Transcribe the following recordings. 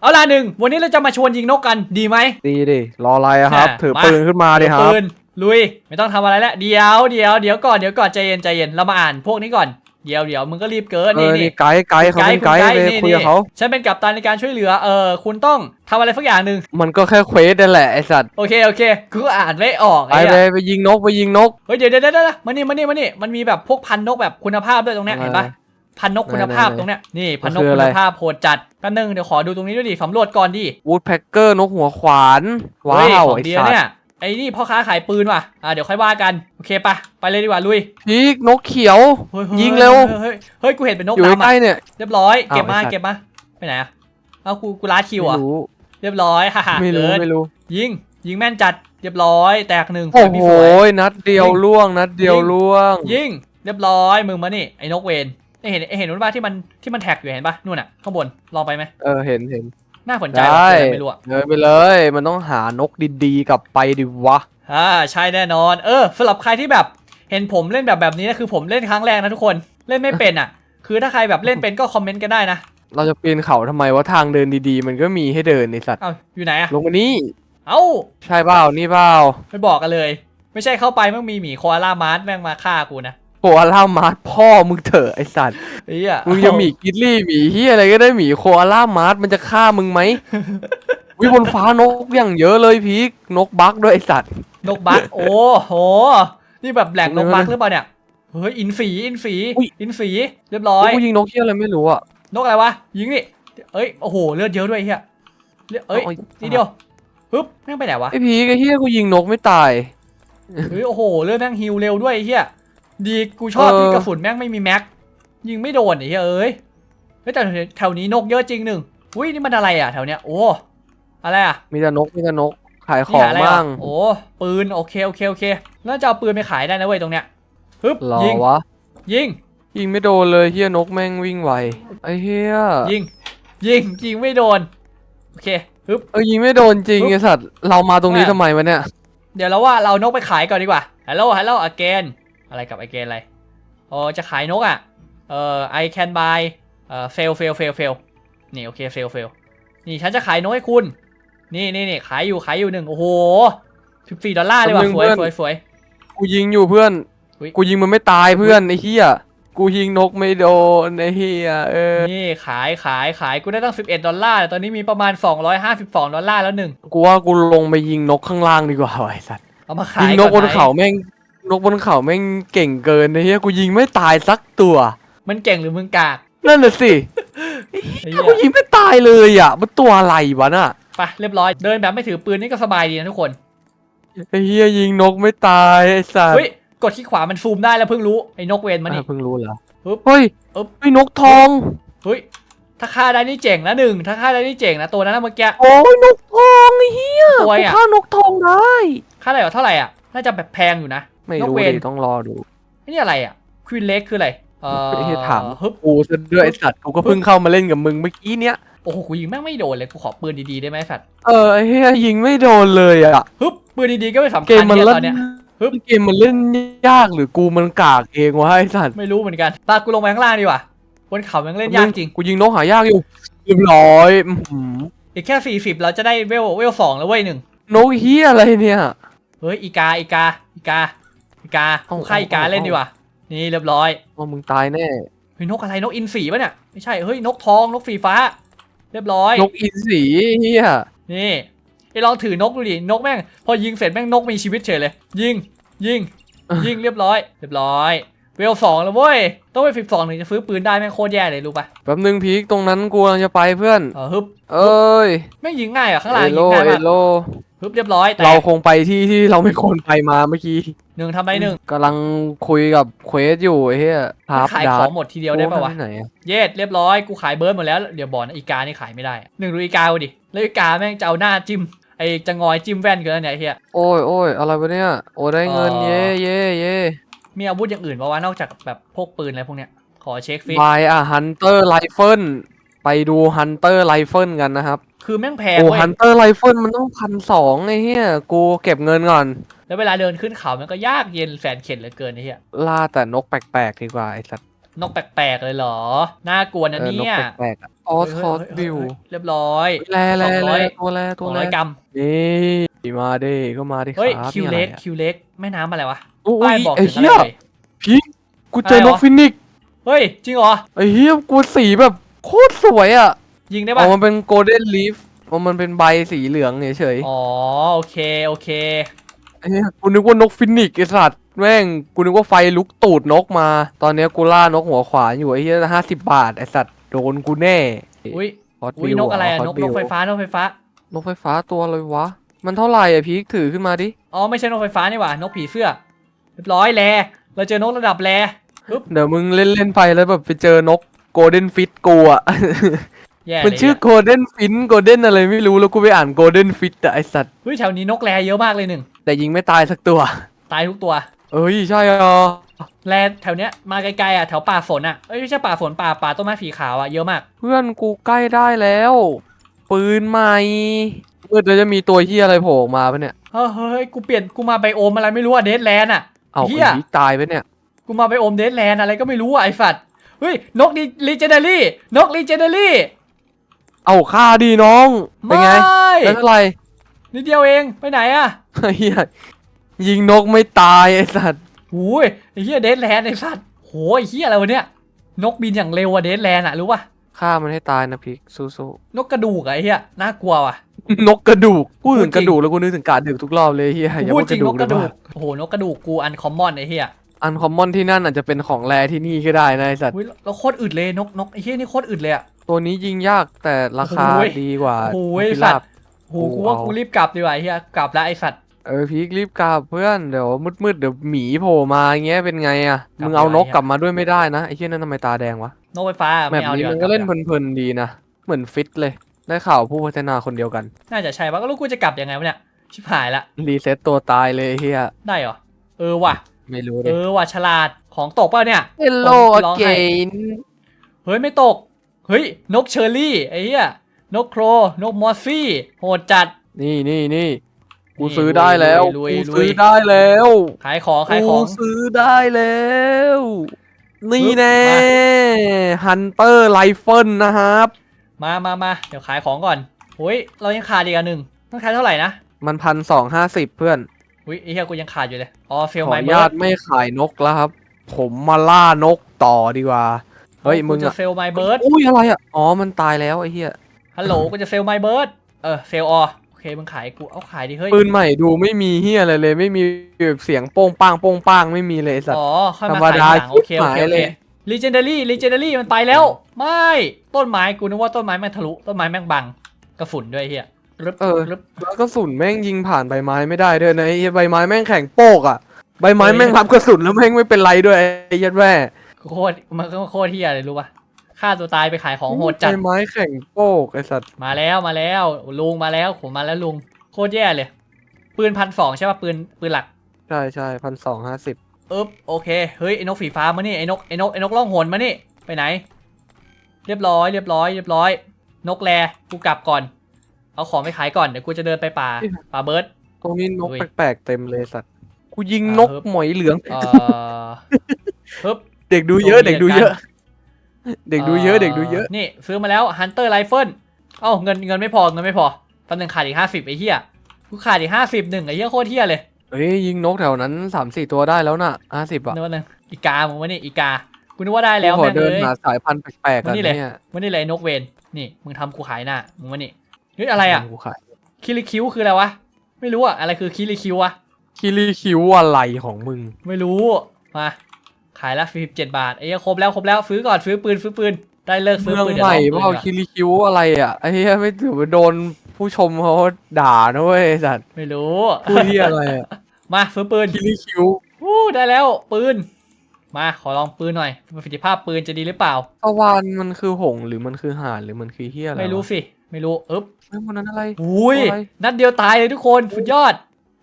เอาล่ะหนึ่งวันนี้เราจะมาชวนยิงนกกันดีไหม ดีดิรออะไรอะครับอะถือมา ปืนขึ้นมาดิครับ ปืนลุยไม่ต้องทำอะไรแล้วเดี๋ยวเดี๋ยวเดี๋ยวก่อนเดี๋ยวก่อนใจเย็นใจเย็นเรามาอ่านพวกนี้ก่อนเดี๋ยวเดี๋ยวมึงก็รีบเกินเอนี่อ นี่นี่ไกด์ไกด์เขาเป็นไกด์เลยคุยกับเขา ฉันเป็นกัปตันในการช่วยเหลือเออคุณต้องทำอะไรสักอย่างหนึ่งมันก็แค่เควสนั่นแหละไอสัตว์โอเคโอเคกูก็อ่านไม่ออกไปไอ้ไปเหี้ยไปยิงนกไปยิงนก เฮ้ยเดี๋ยวเดี๋ยวเดี๋ยวเดี๋ยวมานี่มานี่มานี่มันมีแบบพวกพันนกแบบคุณภาพด้วยตรงเนี้ยอะไรเห็นปะ พันนกคุณภาพไหนๆๆตรงเนี้ยนี่พันนกมันคือคุอะไรณภาพโหดจัดแป๊บนึงเดี๋ยวขอดูตรงนี้ด้วยดิสำรวจก่อนดิวูดแพ็กเกอร์นกหัวขวานว้าเฮ้ยวของไอดีสันะตเนี่ยว์ไอ้นี่พ่อค้าขายปืนว่ะอ่าเดี๋ยวค่อยว่ากันโอเคปะไปเลยดีกว่าลุยพีกนกเขียวเฮ้ฮ้ยิงเร็วเฮ้ยเฮ้ยเฮ้ยกูเห็นเป็นนกอยู่ดำใกล้อะๆเนี่ยเรียบร้อยอ้าวเก็บมาไอ้สัตว์เก็บมาไปไหนอะเอากูกูลาดคิวไม่อะรู้เรียบร้อยฮ่าฮ่าไม่รู้เกินไม่รู้ยิงยิงแม่นจัดเรียบร้อยแตกหนึ่งโอ้พี่โหสวยนัดเดียวยิงล่วงนัดเดียวยิงล่วง ยิงเรียบร้อยมึงมานี่ไอ้นกเวนไอ้ เห็นไอ้เห็นนู้นป่ะที่มันที่มันแท็กอยู่เห็นป่ะนู่นอะข้างบนลองไปไหมเออเห็นเห็นน่าสนใจได้ว่ะเออไม่รู้อะเดินไปเลย มันต้องหานกดีๆกลับไปดิวะอ่าใช่แน่นอน เออสำหรับใครที่แบบเห็นผมเล่นแบบแบบนี้นะคือผมเล่นครั้งแรกนะทุกคนเล่นไม่เป็นอะ คือถ้าใครแบบเล่นเป็นก็คอมเมนต์กันได้นะเราจะปีนเขาทำไมว่าทางเดินดีๆ มันก็มีให้เดินในสัตว์เอ้าอยู่ไหนอะลงมานี่เอ้าใช่เปล่านี่เปล่าไม่บอกกันเลย ไม่ใช่เข้าไปแม่งมีหมีโคอาล่ามาร์สแม่งมาฆ่ากูนะ โคอาล่ามาร์ทพ่อมึงเถอะไอสัตว์เฮียมึงจะหมีกิดลี่หมีเฮียอะไรก็ได้หมีโคอาล่ามาร์ทมันจะฆ่ามึงไหมวิบนฟ้านกอย่างเยอะเลยพีกนกบักด้วยไอสัตว์นกบักโอ้โห นี่แบบแหล่งนกบักหรือเปล่าเนี่ยเฮ้ยอินฝีอินฝีอุ๊ยอินฝีเรียบร้อยกูยิงนกเฮียอะไรไม่รู้อะนกอะไรวะยิงนี่เอ้ยโอ้โหเลือดเยอะด้วยเฮียเลือดเอ้ยโอ้ยนี่เดียวฮึบแม่งไปไหนวะไอพีกไอเฮียกูยิงนกไม่ตายเฮ้ยโอ้โหเลือดแม่งฮิวเร็วด้วยไอ้เฮีย ดีกูชอบเออ ที่กระสุนแม่งไม่มีแม็ก ยิงไม่โดนไอ้เฮียเอ้ยเฮ้ยแต่แถวนี้นกเยอะจริงหนึ่งอุ้ยนี่มันอะไรอะแถวเนี้ยโอ้อะไรอะมีแต่นกมีแต่นกขายขนี่องหาอะไรบ้าอะงโอ้ปืนโอเคโอเคโอเคแล้วจะเอาปืนไปขายได้นะเว้ยตรงเนี้ยฮึบหรอยิงวะยิงยิงไม่โดนเลยเฮียนกแม่งวิ่งไวไอเฮียยิงยิงยิงไม่โดนโอเคฮึบ เออยิงไม่โดนจริงปุ๊บไอสัตว์เรามาตรงนี้ว่าทำไมวะเนี่ยเดี๋ยวเราว่าเราเอานกไปขายก่อนดีกว่าฮัลโหลฮัลโหลอเกน อะไรกับอเกนอะไรอ๋อจะขายนกอะเอ่อ I can buy เอ่อ fail fail fail fail นี่โอเค fail fail นี่ฉันจะขายนกให้คุณ นี่นี่นี่ขายอยู่ขายอยู่หนึ่งโอ้โหสิบสี่ดอลลาร์เลยว่ะแป๊บนึงสวยเพื่อนสวยสวยกูยิงอยู่เพื่อนอุ๊ยกูยิงมันไม่ตายเพื่อนไอ้เหี้ยกูยิงนกไม่โดนไอ้เหี้ยเออ นี่ขายขายขายกูได้ตั้ง 11 ดอลลาร์แต่ตอนนี้มีประมาณ 252 ดอลลาร์แล้วหนึ่ง กูว่ากูลงไปยิงนกข้างล่างดีกว่าว่ะไอ้สัตว์ เอามาขายยิงนกบนไหมเขาแม่ง นกบนเขาแม่งเก่งเกินไอ้เหี้ยกูยิงไม่ตายสักตัว มันเก่งหรือมึงกากนั่นน่ะสิไอ้เหี้ยกูยิงไม่ตายเลยอะ มันตัวอะไรวะน่ะไปเรียบร้อยเดินแบบไม่ถือปืนนี่ก็สบายดีนะทุกคนไอ้เหี้ยยิงนกไม่ตายไอ้สัตว์เฮ้ยกดที่ขวามันซูมได้แล้วเพิ่งรู้ไอ้นกเวนมานี่ อะเพิ่งรู้เหรอปึ๊บเฮ้ยปึ๊บ ไอ้นกทอง เฮ้ยถ้าฆ่าได้นี่เจ๋งนะหนึ่งถ้าฆ่าได้นี่เจ๋งนะตัวนั้นนะเมื่อกี้ โอ้ยนกทองไอ้เหี้ยตัวกูอะฆ่านกทองได้ ค่าอะไรวะเท่าไหร่อะ น่าจะแบบแพงอยู่นะ ไม่นกรู้เวนดิต้องรอดูไอ้นี่อะไรอะควีนเล็กคืออะไรเอ่อไอ้เหี้ยถามฮึบกูซะด้วยไอ้สัตว์กูก็เพิ่งเข้ามาเล่นกับมึงเมื่อกี้เนี้ยโอ้โหกูยิงแม่งไม่โดนเลยกูขอปืนดีๆได้ไหมสัตว์เออไอ้เฮียยิงไม่โดนเลยอะฮึบปืนดีๆก็ไม่สำเกคัมญมันเนี่ยเล่ตอนเนี้ยฮึบเกมมันเล่นยากหรือกูมันกากเองวะไอ้สัตว์ไม่รู้เหมือนกันตากูลงไปข้างล่างดีกว่าบนเขาแม่งเล่นยากจริงกูยิงนกหายากอยู่เรียบร้อยอื้อหืออีกแค่สี่สิบเราจะได้เวลเวลสองแล้วเว้ยหนึ่งนกเฮียอะไรเนี่ยเฮ้ยอีกาอีกาอีกา อีกาเอ้ากูฆ่าอีกาเอ้าเล่นดีกว่า นี่เรียบร้อยว่ามึงตายแน่เฮ้ยนกอะไรนกอินทรีปะเนี่ย ไม่ใช่ เฮ้ยนกทองนกสีฟ้า เรียบร้อย นกอินทรีเฮียนี่ไอ้ลองถือนกดูดิ นกแม่ง พอยิงเสร็จแม่งนกมีชีวิตเฉยเลย ยิง ยิง ยิงเรียบร้อย เรียบร้อย เวลสองแล้วเว้ย ต้องไปฟิบสองถึงจะซื้อปืนได้แม่งโคตรแย่เลยรู้ปะแป๊บนึงพีคตรงนั้นกูกำลังจะไปเพื่อน เออฮึบเอ้ยแม่งยิงง่ายอะข้างหลังเอยิโลงง่ายเอมากโล ฮึบเรียบร้อยแต่เราคงไปที่ที่เราไม่ควรไปมาเมื่อกี้หนึ่งทำไรหนึ่งกำลังคุยกับเควสอยู่ไอ้เฮียพาร์ฟขายดาขอร์งหมดทีเดียวได้ปะวะที่ไหนอะเย็ดเรียบร้อยกูขายเบิร์ดหมดแล้วเดี๋ยวบอกนะอีกานี่ขายไม่ได้อะหนึ่งดูอีกากูดิแล้วอีกาแม่งจะเอาหน้าจิ้มไอจะงอยจิ้มแว่นเกินเนี่ยไอ้เฮียโอ้ยโอ้ยอะไรวะเนี่ยโอ้ได้เงินเอ่อเย่เย่เย่มีอาวุธอย่างอื่นปะวะนอกจากแบบพวกปืนอะไรพวกเนี้ยขอเช็คฟิบายอะฮันเตอร์ไรเฟิล ไปดูฮันเตอร์ไรเฟิลกันนะครับคือแม่งแพงโอ้เว้ยฮันเตอร์ไรเฟิลมันต้องพันสองไอ้เหี้ยกูเก็บเงินก่อน แล้วเวลาเดินขึ้นเขามันก็ยากเย็นแสนเข็ญเหลือเกินไอ้เฮียล่าแต่นกแปลกๆดีกว่าไอ้สัตว์นกแปลกๆเลยเหรอ น่ากลัวนะเออนกเนี่ยแปลกๆอะออสคอสบิวเรียบร้อยแลแลสองแลร้อยตัวแลสตัอวงแลร้อยกรัมนี่มาดิก็มาดิเฮ้ยรับคิวนี่เล็กอะไรอะคิวเล็กแม่น้ำอะไรวะโอ้ป้ายยบอกไอ้ถึงอะไรเหี้ยเลยพีคกูเจออะไรนวะกฟินิกซ์เฮ้ยจริงเหรอไอ้เหี้ยกูสีแบบ โคตรสวยอะยิงได้อ๋ปะอมันเป็นโกลเด้นลีฟมันเป็นใบสีเหลืองเฉยอ๋อโอเคโอเค ๆไอ้เหี้ยกูนึกว่านกฟินิกซ์ไอ้สัตว์แม่งกูนึกว่าไฟลุกตูดนกมา ตอนเนี้ยกูล่านกหัวขวานอยู่ไอ้เหี้ยห้าสิบบาทไอ้สัตว์โดนกูแน่อุ้ยฮอตอุ้ยวิวนกอะไรอะฮนตกวินวกไฟฟ้านกไฟฟ้า นกไฟฟ้าตัวอะไรวะ มันเท่าไหร่อะพีคถือขึ้นมาดิ อ๋อไม่ใช่นกไฟฟ้านี่หว่านกผีเสื้อเรียบร้อยแลเราเจอนกระดับแลปึ๊บเดี๋ยวมึงเล่นเล่นๆไปแล้วแบบไปเจอนก โกลเด้นฟิตกูอะแย่มันเลยชื่ออะโกลเด้นฟินโกลเด้นอะไรไม่รู้แล้วกูไปอ่านโกลเด้นฟิตอะไอสัตว์ เฮ้ยแถวนี้นกแลเยอะมากเลยหนึ่งแต่ยิงไม่ตายสักตัว ตายทุกตัว เอ้ยใช่อะแลแถวเนี้ยมาไกลๆอะแถวป่าฝนอะเอ้ยไม่ใช่ป่าฝนป่าป่าต้นไม้ผีขาวอะเยอะมาก เพื่อนกูใกล้ได้แล้ว ปืนใหม่เมื่อจะมีตัวเฮียอะไรโผล่ออกมาปะเนี่ย เฮ้ยเฮ้ยกูเปลี่ยนกูมาไบโอมอะไรไม่รู้อะเดดแลนด์อะ เอาเหี้ไอ้ยพีคตายไปะเนี่ย กูมาไบโอมเดดแลนด์อะไรก็ไม่รู้อะไอ้ฝัด เฮ้ยนกลีเจเนอรี่นกลีเจเนอรี่เอาฆ่าดีน้อง เป็นไงแล้วเท่าไหร่นิดเดียวเองไปไหนอะเฮียยิงนกไม่ตายไอสัตว์หูยไอ้เหี้ยเดดแลนด์ไอ้สัตว์โหไอ้เหี้ยอะไรวะเนี่ยนกบินอย่างเร็วอะเดดแลนด์อะรู้ป่ะฆ่ามันให้ตายนะพีคสู้นกกระดูกอะไอ้เหี้ยน่ากลัวว่ะๆนกกระดูกพูดถึงพูดจริงกระดูกแล้วกูนึกถึงการดึกทุกรอบเลยเฮียอย่าพูพูดดจกริระงดูนกกเลกยระดูกว่าโอ้โหนกกระดูกกูอันคอมมอนไอ้เหี้ย อันคอมมอนที่นั่นอาจจะเป็นของแรที่นี่ก็ได้นะไอสัตว์อุ้ยแล้วโคตรอึดเลยนกนกไอ้เหี้ยนี่โคตรอึดเลยอะตัวนี้ยิงยากแต่ราคาโอ้ย ดีกว่าโอ้ยพิสัราตบ ว์โหกูว่าเอากูรีบกลับดีกว่าไอ้เหี้ยกลับแล้วไอ้สัตว์ เออพีครีบกลับเพื่อนเดี๋ยวมืดๆเดี๋ยวหมีโผล่มาอย่างเงี้ยเป็นไงอะกลับมึงเอาไม่ได้นกกลับมาด้วยไม่ได้นะไอ้เชี่ยนั่นทำไมตาแดงวะนกไฟฟ้าแบไม่บเอาดีนี้กว่ามันก็เล่นกลับเพลินๆดีนะเหมือนฟิตเลยได้ข่าวผู้พัฒนาคนเดียวกัน น่าจะใช่ปะก็รู้กูจะกลับยังไงวะเนี่ยชิบหายละรีเซ็ตตัวตายเลยเฮียได้เหรอเออว่ะ ไม่รู้เลเอยอว่ะฉลาดของตกเปล่าเนี่ย Hello คนร้องไห้ again เฮ้ยไม่ตก เฮ้ยนกเชอร์รี่ไอ้เหี้ยนกโครนกมอสซี่โหดจัด นี่นี่นี่กูนี่ซื้อได้แล้วลุยกูลุยซื้อได้แล้วขายของขายขกูอง ซื้อได้แล้ว นี่ปึ๊บแน่มา ฮันเตอร์ไรเฟิลนะครับ มามามาเดี๋ยวขายของก่อนเฮ้ยเรายังขาดอีกอันหนึ่งต้องขายเท่าไหร่นะมันพันสองห้าสิบเพื่อน อุ้ยไอ้เหี้ยกูยังขาดอยู่เลย อ๋อเฟลขอไมอนุเบิญาร์ตดไม่ขายนกแล้วครับ ผมมาล่านกต่อดีกว่า เฮ้ยมึงจะอะเฟลไมเบิร์ดอุ้ยอะไรอะอ๋อมันตายแล้วไอ้เหี้ย ฮัลโหลกูจะเฟลไมเบิร์ดเออเฟลออโอเคมึงขายกูเอาขายดิเฮ้ยปืนใหม่ดูไม่มีเหี้ยอะไรเลย ไม่มีแบบเสียงโป้งป้างโป้งป้างไม่มีเลยไอ้สัตว์ อ๋อค่อยมาธรรมขายดาทีหลังโอเคโอเคชิบหายโอเลเคย ลีเจนเดอรี่ลีเจนเดอรี่มันไปแล้ว ไม่ต้นไม้กูนึกว่าต้นไม้แม่งทะลุต้นไม้แม่งบังกระฝุ่นด้วยไอ้เฮีย รึบเออ รึบแล้วก็สุนแม่งยิงผ่านใบไม้ไม่ได้ด้วยนะไอ้เหี้ยใบไม้แม่งแข็งโป๊กอะใบไม้เฮ้ยแม่งรับกระสุนแล้วแม่งไม่เป็นไรด้วยไอ้ยัดแว่โคตรมันก็โคตรเฮียเลยรู้ป่ะฆ่าตัวตายไปขายของโหดจัดใบไม้แข็งโป๊กไอ้สัตว์มาแล้วมาแล้วลุงมาแล้วผมมาแล้วลุงโคตรแย่เลย ปืนพันสองใช่ป่ะปืนปืนหลัก ใช่ใช่พันสองห้าสิบอึ๊บโอเคเฮ้ยไอ้นกฝีฟ้ามานี่ไอ้นกไอ้นกไอ้นกล่องหนมานี่ไปไหน เรียบร้อยเรียบร้อยเรียบร้อย นกแลกูกลับก่อน เอาของไปขายก่อนเดี๋ยวกูจะเดินไปป่าป่าเบิร์ด ตรงนี้นกอุ้ย แปลกๆเต็มเลยสัตว์กูยิงอ่านกฮึบหมอยเหลือง เอ่อฮึบ เด็กดูเยอะตรงนี้เด็กดูเยอะ เด็กดูเยอะเด็กดูเยอะ นี่ซื้อมาแล้ว Hunter Rifle เอ้าเงินเงินไม่พอเงินไม่พอตำแหน่งขาดอีกห้าสิบไอ้เหี้ยกูขาดอีกห้าสิบหนึ่งไอ้เหี้ยโคตรเหี้ยเลยเฮ้ยยิงนกแถวนั้นสามสี่ตัวได้แล้วน่ะห้าสิบอะนึกว่านึงอีกามึงวะนี่อีกากูนึกว่าได้แล้วกูขอแม่งเดิเลนย หาสายพันธุ์แปลกๆกันนี่เลยเนี่ย วันนี้เลยนกเวนนี่มึงทำกูขายหน้ามึงวะนี่ เฮ้ยอะไรอะกูขายคิริคิวคืออะไรวะ ไม่รู้อะ อะไรคือคิริคิววะคิริคิวอะไรของมึง ไม่รู้ มา ขายละสี่สิบเจ็ดบาทไอ้เหี้ยครบแล้วครบแล้วซื้อก่อนซื้อปืนซื้อปืน ได้เลิกซื้อเมืองปืนใหม่ดี๋ยวเปลองล่าปืนก่อนคิริคิวอะไรอะไอ้เหี้ยไม่ถือว่าโดนผู้ชมเขาด่านะเว้ยไอ้สัตว์ไม่รู้พูดที่อะไรอะมาซื้อปืนคิริคิววู้ได้แล้วปืน มาขอลองปืนหน่อยประสิทธิภาพปืนจะดีหรือเปล่าตะวานมันคือหงส์หรือมันคือห่านหรือมันคือเหี้ยอะไรไม่รู้วะสิ ไม่รู้อึ๊บเฮ้ยมันนั้นอะไรอุ้ยตัวอะไรนัดเดียวตายเลยทุกคนสุดยอด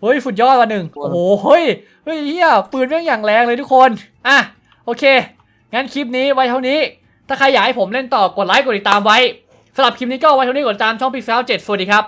เฮ้ยสุดยอดวันหนึ่งตัวโอ้โหเฮ้ยเฮ้ยเฮียปืนแม่งอย่างแรงเลยทุกคนอะโอเค งั้นคลิปนี้ไว้เท่านี้ ถ้าใครอยากให้ผมเล่นต่อกดไลค์กดติดตามไว้สำหรับคลิปนี้ก็ไว้เท่านี้กดติดตามช่องพิกเซลเจ็ดสวัสดีครับ